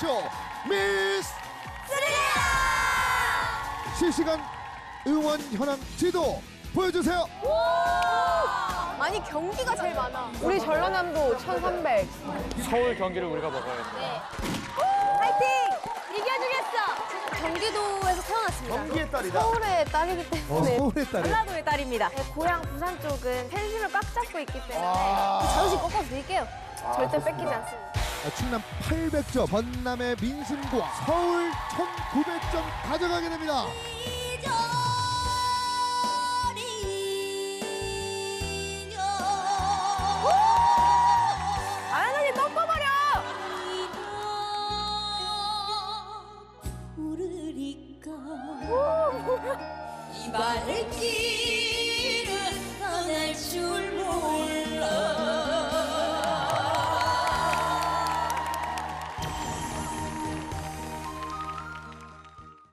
쇼 미스 실시간 응원 현황 지도 보여주세요. 아니 경기가 제일 많아. 우리 전라남도 1300. 서울 경기를 우리가 먹어야 돼. 파이팅! 이겨주겠어. 경기도에서 태어났습니다. 경기의 딸이다. 서울의 딸이기 어, 때문에. 서울의 딸이. 전라도의 딸입니다. 네, 고향 부산 쪽은 팬심을 꽉 잡고 있기 때문에 아. 자존심 꺾어서 드릴게요. 절대 뺏기지 않습니다. 아, 충남 800점, 전남의 민심과 서울 1900점 가져가게 됩니다. 이 말을 끼